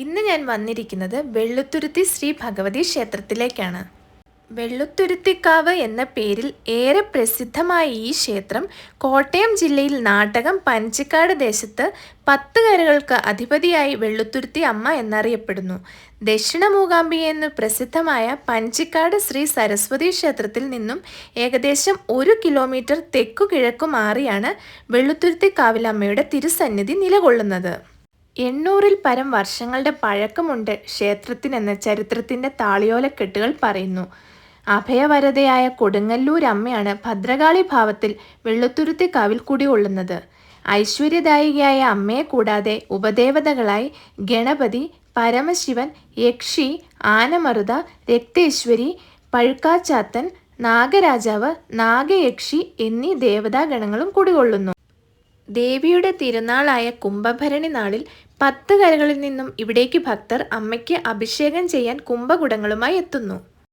ഇന്ന് ഞാൻ വന്നിരിക്കുന്നത് വെള്ളുത്തുരുത്തി ശ്രീ ഭഗവതി ക്ഷേത്രത്തിലേക്കാണ്. വെള്ളുത്തുരുത്തിക്കാവ് എന്ന പേരിൽ ഏറെ പ്രസിദ്ധമായ ഈ ക്ഷേത്രം കോട്ടയം ജില്ലയിൽ നാടകം പനച്ചിക്കാട് ദേശത്ത് പത്ത് കരകൾക്ക് അധിപതിയായി വെള്ളുത്തുരുത്തി അമ്മ എന്നറിയപ്പെടുന്നു. ദക്ഷിണ മൂകാംബിക എന്ന് പ്രസിദ്ധമായ പഞ്ചിക്കാട് ശ്രീ സരസ്വതി ക്ഷേത്രത്തിൽ നിന്നും ഏകദേശം ഒരു കിലോമീറ്റർ തെക്കു കിഴക്കു മാറിയാണ് വെള്ളുത്തുരുത്തി കാവിലമ്മയുടെ തിരുസന്നിധി നിലകൊള്ളുന്നത്. എണ്ണൂറിൽ പരം വർഷങ്ങളുടെ പഴക്കമുണ്ട് ക്ഷേത്രത്തിനെന്ന് ചരിത്രത്തിന്റെ താളിയോലക്കെട്ടുകൾ പറയുന്നു. അഭയവരതയായ കൊടുങ്ങല്ലൂർ അമ്മയാണ് ഭദ്രകാളി ഭാവത്തിൽ വെള്ളുത്തുരുത്തി കാവിൽ കുടികൊള്ളുന്നത് ഐശ്വര്യദായികയായ അമ്മയെ കൂടാതെ ഉപദേവതകളായി ഗണപതി പരമശിവൻ യക്ഷി ആനമറുത രക്തേശ്വരി പഴുക്കാച്ചാത്തൻ നാഗരാജാവ് നാഗയക്ഷി എന്നീ ദേവതാഗണങ്ങളും കുടികൊള്ളുന്നു. ദേവിയുടെ തിരുനാളായ കുംഭഭരണി നാളിൽ പത്ത് കരകളിൽ നിന്നും ഇവിടേക്ക് ഭക്തർ അമ്മയ്ക്ക് അഭിഷേകം ചെയ്യാൻ കുംഭകുടങ്ങളുമായി എത്തുന്നു.